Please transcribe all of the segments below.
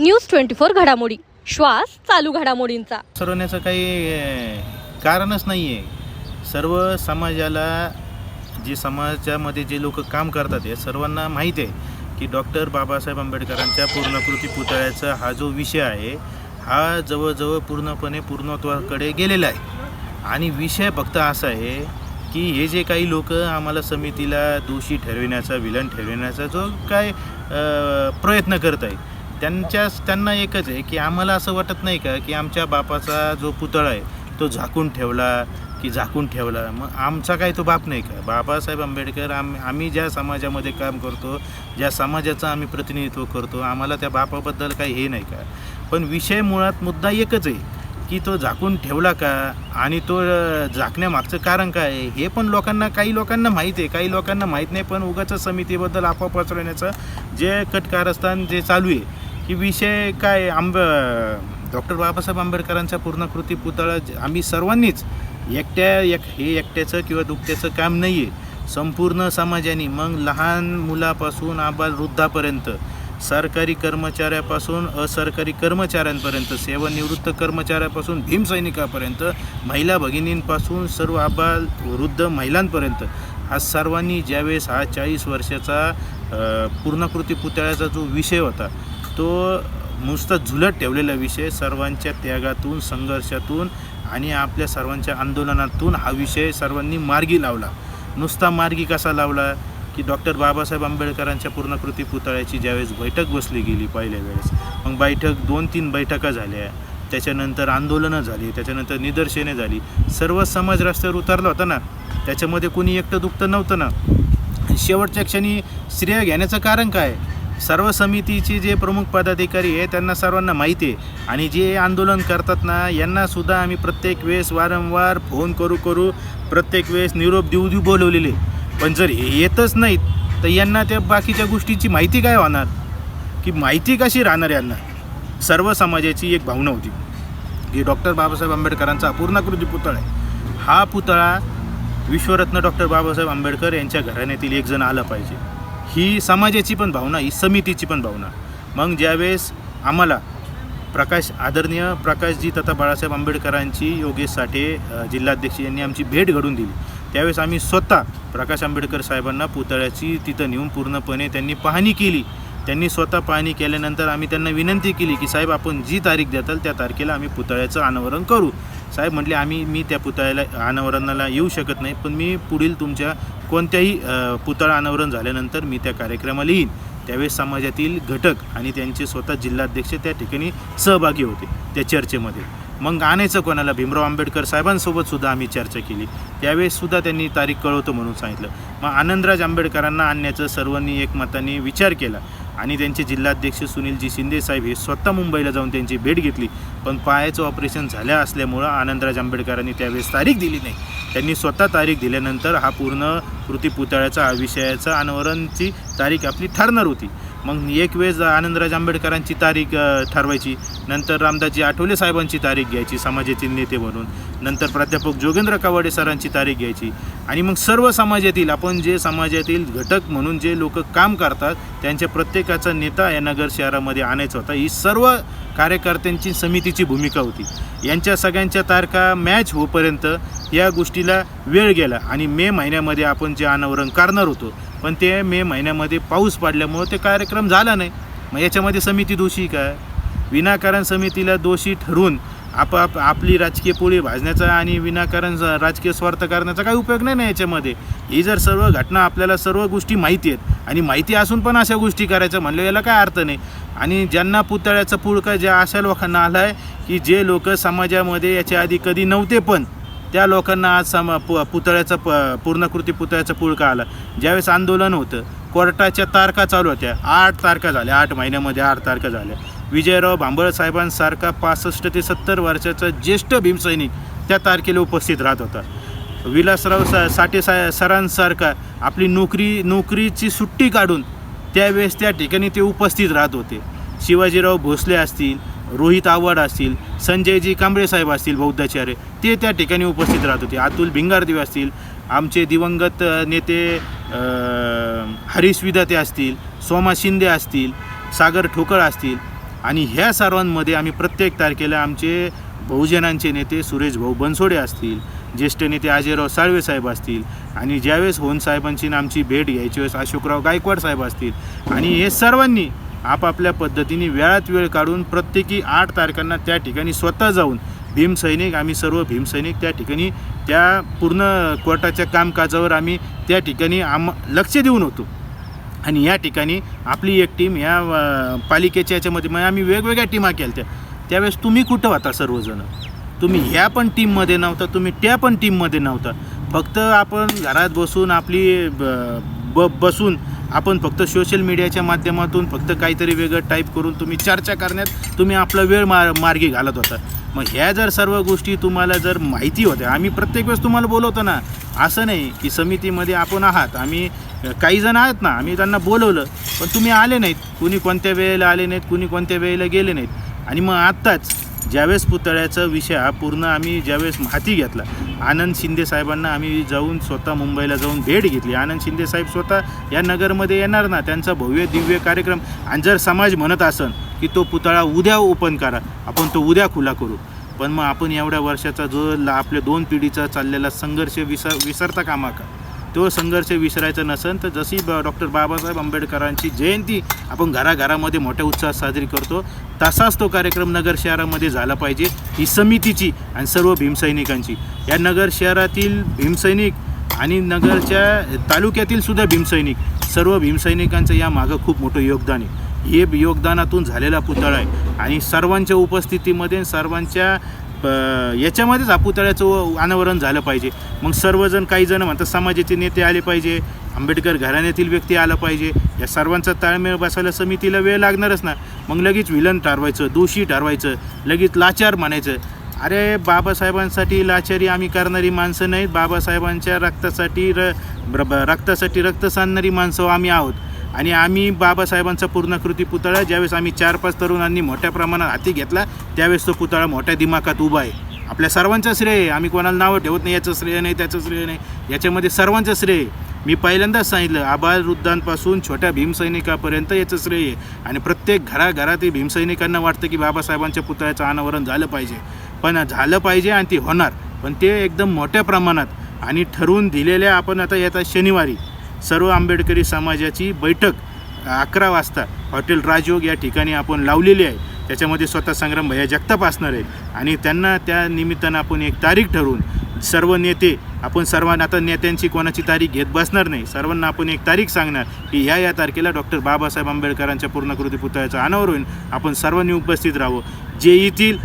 News twenty four घडामोडी. श्वास चालू घडामोडींचा. सरवण्याचं काही कारणच नाही आहे सर्व समाजाला जे समाजामध्ये जे लोक काम करतात हे सर्वांना माहीत आहे की डॉक्टर बाबासाहेब आंबेडकरांच्या पूर्णकृती पुतळ्याचा हा जो विषय आहे हा जवळजवळ पूर्णपणे पूर्णत्वाकडे गेलेला आहे. आणि विषय फक्त असा आहे की हे जे काही लोक आम्हाला समितीला दोषी ठरविण्याचा विलन ठरविण्याचा जो काय प्रयत्न करत आहेत त्यांच्याच त्यांना एकच आहे की आम्हाला असं वाटत नाही का की आमच्या बापाचा जो पुतळा आहे तो झाकून ठेवला की झाकून ठेवला. मग आमचा काय तो बाप नाही का? बाबासाहेब आंबेडकर आम आम्ही ज्या समाजामध्ये काम करतो ज्या समाजाचं आम्ही प्रतिनिधित्व करतो आम्हाला त्या बापाबद्दल काही हे नाही का? पण विषय मुळात मुद्दा एकच आहे की तो झाकून ठेवला का आणि तो झाकण्यामागचं कारण काय आहे? हे पण लोकांना काही लोकांना माहीत आहे काही लोकांना माहीत नाही पण उगाच समितीबद्दल आपोआप पसरवण्याचं जे कटकारस्थान जे चालू आहे की विषय काय आंब डॉक्टर बाबासाहेब आंबेडकरांचा पूर्णकृती पुतळा आम्ही सर्वांनीच एकट्या एक हे एकट्याचं किंवा दुकट्याचं काम नाही आहे संपूर्ण समाजाने मग लहान मुलापासून आबाल वृद्धापर्यंत सरकारी कर्मचाऱ्यापासून असरकारी कर्मचाऱ्यांपर्यंत सेवानिवृत्त कर्मचाऱ्यापासून भीमसैनिकापर्यंत महिला भगिनींपासून सर्व आबाल वृद्ध महिलांपर्यंत. हा सर्वांनी ज्यावेळेस हा चाळीस वर्षाचा पूर्णकृती पुतळ्याचा जो विषय होता तो नुसता झुलत ठेवलेला विषय सर्वांच्या त्यागातून संघर्षातून आणि आपल्या सर्वांच्या आंदोलनातून हा विषय सर्वांनी मार्गी लावला. नुसता मार्गी कसा लावला की डॉक्टर बाबासाहेब आंबेडकरांच्या पूर्णकृती पुतळ्याची ज्यावेळेस बैठक बसली गेली पहिल्या वेळेस मग बैठक दोन तीन बैठका झाल्या. त्याच्यानंतर आंदोलनं झाली त्याच्यानंतर निदर्शने झाली. सर्व समाज रस्त्यावर उतरला होता ना त्याच्यामध्ये कोणी एकटं दुखतं नव्हतं ना. शेवटच्या क्षणी श्रेय घेण्याचं कारण काय? सर्व समितीचे जे प्रमुख पदाधिकारी आहे त्यांना सर्वांना माहिती आहे. आणि जे आंदोलन करतात ना यांनासुद्धा आम्ही प्रत्येक वेळेस वारंवार फोन करू करू प्रत्येक वेळेस निरोप देऊ देऊ बोलवलेले. पण जर हे येतच नाहीत तर यांना त्या बाकीच्या गोष्टीची माहिती काय होणार? की माहिती कशी राहणार यांना? सर्व समाजाची एक भावना होती. की डॉक्टर बाबासाहेब आंबेडकरांचा अपूर्णाकृती पुतळा आहे. हा पुतळा विश्वरत्न डॉक्टर बाबासाहेब आंबेडकर यांच्या घराण्यातील एक जण आलं पाहिजे. ही समाजाची पण भावना ही समितीची पण भावना. मग ज्यावेळेस आम्हाला प्रकाश आदरणीय प्रकाशजी तथा बाळासाहेब आंबेडकरांची योगेश साठे जिल्हाध्यक्ष यांनी आमची भेट घडून दिली. त्यावेळेस आम्ही स्वतः प्रकाश आंबेडकर साहेबांना पुतळ्याची तिथं नेऊन पूर्णपणे त्यांनी पाहणी केली. त्यांनी स्वतः पाहणी केल्यानंतर आम्ही त्यांना विनंती केली की साहेब आपण जी तारीख देताल त्या तारखेला आम्ही पुतळ्याचं अनावरण करू. साहेब म्हटले आम्ही मी त्या पुतळ्याला अनावरणाला येऊ शकत नाही पण मी पुढील तुमच्या कोणत्याही पुतळा अनावरण झाल्यानंतर मी त्या कार्यक्रमाला येईन. त्यावेळेस समाजातील घटक आणि त्यांचे स्वतः जिल्हाध्यक्ष त्या ठिकाणी सहभागी होते त्या चर्चेमध्ये. मग आणायचं कोणाला? भीमराव आंबेडकर साहेबांसोबत सुद्धा आम्ही चर्चा केली. त्यावेळेस सुद्धा त्यांनी तारीख कळवतो म्हणून सांगितलं. मग आनंदराज आंबेडकरांना आणण्याचं सर्वांनी एकमताने विचार केला. आणि त्यांचे जिल्हाध्यक्ष सुनीलजी शिंदे साहेब हे स्वतः मुंबईला जाऊन त्यांची भेट घेतली. पण पायाचं ऑपरेशन झाल्या असल्यामुळं आनंदराज आंबेडकरांनी त्यावेळेस तारीख दिली नाही. त्यांनी स्वतः तारीख दिल्यानंतर हा पूर्ण कृती पुतळ्याचा हा विषयाचा अनावरणची तारीख आपली ठरणार होती. मग एक वेळेस आनंदराज आंबेडकरांची तारीख ठरवायची. नंतर रामदासजी आठवले साहेबांची तारीख घ्यायची समाजातील नेते म्हणून. नंतर प्राध्यापक जोगेंद्र कावाडे सरांची तारीख घ्यायची. आणि मग सर्व समाजातील आपण जे समाजातील घटक म्हणून जे लोक काम करतात त्यांच्या प्रत्येकाचा नेता या नगर शहरामध्ये आणायचा होता. ही सर्व कार्यकर्त्यांची समितीची भूमिका होती. यांच्या सगळ्यांच्या तारखा मॅच होईपर्यंत या गोष्टीला वेळ गेला आणि मे महिन्यामध्ये आपण जे अनावरण करणार होतो पण ते मे महिन्यामध्ये पाऊस पडल्यामुळं ते कार्यक्रम झाला नाही. मग याच्यामध्ये समिती दोषी काय विनाकारण समितीला दोषी ठरवून आपाप आपली राजकीय पोळी भाजण्याचा आणि विनाकारण राजकीय स्वार्थ करण्याचा काही उपयोग नाही ना याच्यामध्ये. ही जर सर्व घटना आपल्याला सर्व गोष्टी माहिती आहेत आणि माहिती असून पण अशा गोष्टी करायचं म्हणलं याला काय अर्थ नाही. आणि ज्यांना पुतळ्याचं पुळका ज्या अशा लोकांना आला आहे की जे लोक समाजामध्ये याच्या आधी कधी नव्हते पण त्या लोकांना आज सम पु पुतळ्याचं प पूर्णकृती पुतळ्याचं पुळका आला. ज्यावेळेस आंदोलन होतं कोर्टाच्या तारखा चालू होत्या. आठ तारखा झाल्या आठ महिन्यामध्ये आठ तारखा झाल्या. विजयराव भांबळ साहेबांसारखा पासष्ट ते सत्तर वर्षाचा ज्येष्ठ भीमसैनिक त्या तारखेला उपस्थित राहत होता. विलासराव सा साठे सा सरांसारखा आपली नोकरी नोकरीची सुट्टी काढून त्यावेळेस त्या ठिकाणी ते उपस्थित राहत होते. शिवाजीराव भोसले असतील रोहित आव्हाड असतील संजयजी कांबळे साहेब असतील बौद्धाचार्य ते त्या ठिकाणी उपस्थित राहत होते. अतुल भिंगारदेव असतील आमचे दिवंगत नेते हरीश विदाते असतील सोमा शिंदे असतील सागर ठोकळ असतील आणि ह्या सर्वांमध्ये आम्ही प्रत्येक तारखेला आमचे बहुजनांचे नेते सुरेश भाऊ बनसोडे असतील ज्येष्ठ नेते अजयराव साळवे साहेब असतील आणि ज्यावेळेस होन साहेबांची आमची भेट घ्यायची वेळेस अशोकराव गायकवाड साहेब असतील. आणि हे सर्वांनी आपापल्या पद्धतीने वेळात वेळ काढून प्रत्येकी आठ तारखांना त्या ठिकाणी स्वतः जाऊन भीमसैनिक आम्ही सर्व भीमसैनिक त्या ठिकाणी त्या पूर्ण कोर्टाच्या कामकाजावर आम्ही त्या ठिकाणी आम लक्ष देऊन होतो. आणि या ठिकाणी आपली एक टीम ह्या पालिकेच्या याच्यामध्ये म्हणजे आम्ही वेगवेगळ्या टीमा केल्या त्या त्यावेळेस तुम्ही कुठं होता सर्वजण? तुम्ही ह्या पण टीममध्ये नव्हता तुम्ही त्या पण टीममध्ये नव्हता. फक्त आपण घरात बसून आपली ब ब बसून आपण फक्त सोशल मीडियाच्या माध्यमातून फक्त काहीतरी वेगळं टाईप करून तुम्ही चर्चा करण्यात तुम्ही आपला वेळ मार मार्गी घालत होता. मग ह्या जर सर्व गोष्टी तुम्हाला जर माहिती होत्या आम्ही प्रत्येक वेळेस तुम्हाला बोलवतो ना असं नाही की समितीमध्ये आपण आहात आम्ही काही जण आहेत ना आम्ही त्यांना बोलवलं पण तुम्ही आले नाहीत. कुणी कोणत्या वेळेला आले नाहीत कुणी कोणत्या वेळेला गेले नाहीत. आणि मग आत्ताच ज्यावेळेस पुतळ्याचा विषय हा पूर्ण आम्ही ज्यावेळेस हाती घेतला आनंद शिंदे साहेबांना आम्ही जाऊन स्वतः मुंबईला जाऊन भेट घेतली. आनंद शिंदे साहेब स्वतः या नगरमध्ये येणार ना त्यांचा भव्य दिव्य कार्यक्रम. आणि जर समाज म्हणत असन की तो पुतळा उद्या ओपन करा आपण तो उद्या खुला करू. पण मग आपण एवढ्या वर्षाचा जो ला आपल्या दोन पिढीचा चाललेला संघर्ष विसर विसरता कामा का? तो संघर्ष विसरायचा नसेल तर जशी ब डॉक्टर बाबासाहेब आंबेडकरांची जयंती आपण घराघरामध्ये मोठ्या उत्साहात साजरी करतो तसाच तो कार्यक्रम नगर शहरामध्ये झाला पाहिजे ही समितीची आणि सर्व भीमसैनिकांची या नगर शहरातील भीमसैनिक आणि नगरच्या तालुक्यातील सुद्धा भीमसैनिक सर्व भीमसैनिकांचं या मागं खूप मोठं योगदान आहे. हे योगदानातून झालेला पुतळा आहे आणि सर्वांच्या उपस्थितीमध्ये सर्वांच्या याच्यामध्येच हा पुतळ्याचं अनावरण झालं पाहिजे. मग सर्वजण काही जण म्हणतात समाजाचे नेते आले पाहिजे आंबेडकर घराण्यातील व्यक्ती आला पाहिजे. या सर्वांचा ताळमेळ बसायला समितीला वेळ लागणारच ना. मग लगेच विलन ठरवायचं दोषी ठरवायचं लगेच लाचार म्हणायचं. अरे बाबासाहेबांसाठी लाचारी आम्ही करणारी माणसं नाहीत. बाबासाहेबांच्या रक्तासाठी र रक्तासाठी रक्त सांधणारी माणसं आम्ही आहोत. आणि आम्ही बाबासाहेबांचा पूर्णाकृती पुतळा ज्यावेळेस आम्ही चार पाच तरुणांनी मोठ्या प्रमाणात हाती घेतला त्यावेळेस तो पुतळा मोठ्या दिमाखात उभा आहे. आपल्या सर्वांचं श्रेय आहे. आम्ही कोणाला नावं ठेवत नाही याचं श्रेय नाही त्याचं श्रेय नाही. याच्यामध्ये सर्वांचं श्रेय मी पहिल्यांदाच सांगितलं आबाल वृद्धांपासून छोट्या भीमसैनिकापर्यंत याचं श्रेय आहे. आणि प्रत्येक घराघरातील भीमसैनिकांना वाटतं की बाबासाहेबांच्या पुतळ्याचं अनावरण झालं पाहिजे. पण झालं पाहिजे आणि ते होणार. पण ते एकदम मोठ्या प्रमाणात आणि ठरवून दिलेल्या आपण आता येतात शनिवारी. सर्व आंबेडकरी समाजाची बैठक अकरा वाजता हॉटेल राजयोग या ठिकाणी आपण लावलेली आहे. त्याच्यामध्ये स्वतः संग्राम भैया जगताप असणार आहेत. आणि त्यांना त्या निमित्तानं आपण एक तारीख ठरवून सर्व नेते आपण सर्वांना आता नेत्यांची कोणाची तारीख घेत बसणार नाही. सर्वांना आपण एक तारीख सांगणार की ह्या या तारखेला डॉक्टर बाबासाहेब आंबेडकरांच्या पूर्णकृती पुतळ्याचं अनावर होईल. आपण सर्वांनी उपस्थित राहावं. जे येतील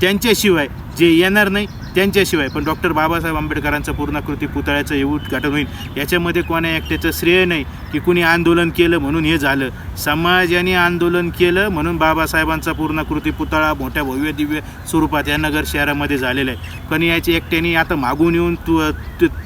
त्यांच्याशिवाय जे येणार नाही त्यांच्याशिवाय. पण डॉक्टर बाबासाहेब आंबेडकरांचं पूर्णाकृती पुतळ्याचं हे उद्घाटन होईल. याच्यामध्ये कोणा एकट्याचं श्रेय नाही की कुणी आंदोलन केलं म्हणून हे झालं. समाजाने आंदोलन केलं म्हणून बाबासाहेबांचा पूर्णकृती पुतळा मोठ्या भव्य दिव्य स्वरूपात या नगर शहरामध्ये झालेला आहे. पण याची एकट्याने आता मागून येऊन तु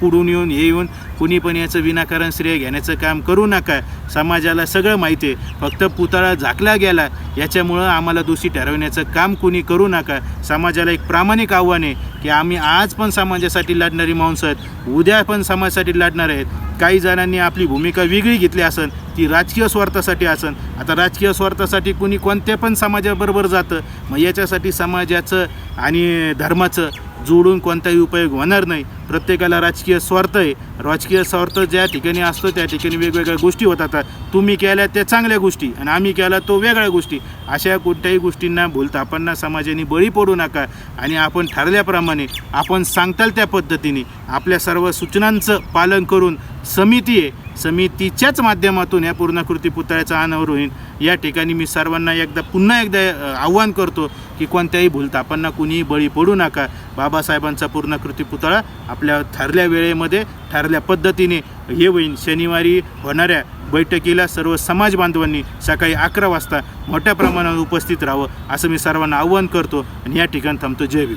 पुढून येऊन हे येऊन कुणी पण याचं विनाकारण श्रेय घेण्याचं काम करू नका. समाजाला सगळं माहिती आहे. फक्त पुतळा झाकला गेला याच्यामुळं आम्हाला दोषी ठरवण्याचं काम कुणी करू नका. समाजाला एक प्रामाणिक आव्हान आहे की आम्ही आज पण समाजासाठी लढणारी माणसं आहेत उद्या पण समाजासाठी लढणार आहेत. काही जणांनी आपली भूमिका वेगळी घेतली असेल ती राजकीय स्वार्थासाठी असन आता राजकीय स्वार्थासाठी कुणी कोणत्या पण समाजाबरोबर जातं मग याच्यासाठी समाजाचं आणि धर्माचं जोडून कोणताही उपयोग होणार नाही. प्रत्येकाला राजकीय स्वार्थ आहे. राजकीय स्वार्थ ज्या ठिकाणी असतो त्या ठिकाणी वेगवेगळ्या गोष्टी होतात. तुम्ही केल्या त्या चांगल्या गोष्टी आणि आम्ही केला तो वेगळ्या गोष्टी. अशा कोणत्याही गोष्टींना बोलता आपण समाजाने बळी पडू नका आणि आपण ठरल्याप्रमाणे आपण सांगताल त्या पद्धतीने आपल्या सर्व सूचनांचं पालन करून समिती आहे. समितीच्याच माध्यमातून या पूर्णाकृती पुतळ्याचं अनावर होईल. या ठिकाणी मी सर्वांना एकदा पुन्हा एकदा आव्हान करतो की कोणत्याही भूलतापांना कुणीही बळी पडू नका. बाबासाहेबांचा पूर्णाकृती पुतळा आपल्या ठरल्या वेळेमध्ये ठरल्या पद्धतीने हे होईल. शनिवारी होणाऱ्या बैठकीला सर्व समाज बांधवांनी सकाळी अकरा वाजता मोठ्या प्रमाणावर उपस्थित राहावं असं मी सर्वांना आव्हान करतो. आणि या ठिकाणी थांबतो. जय भीम.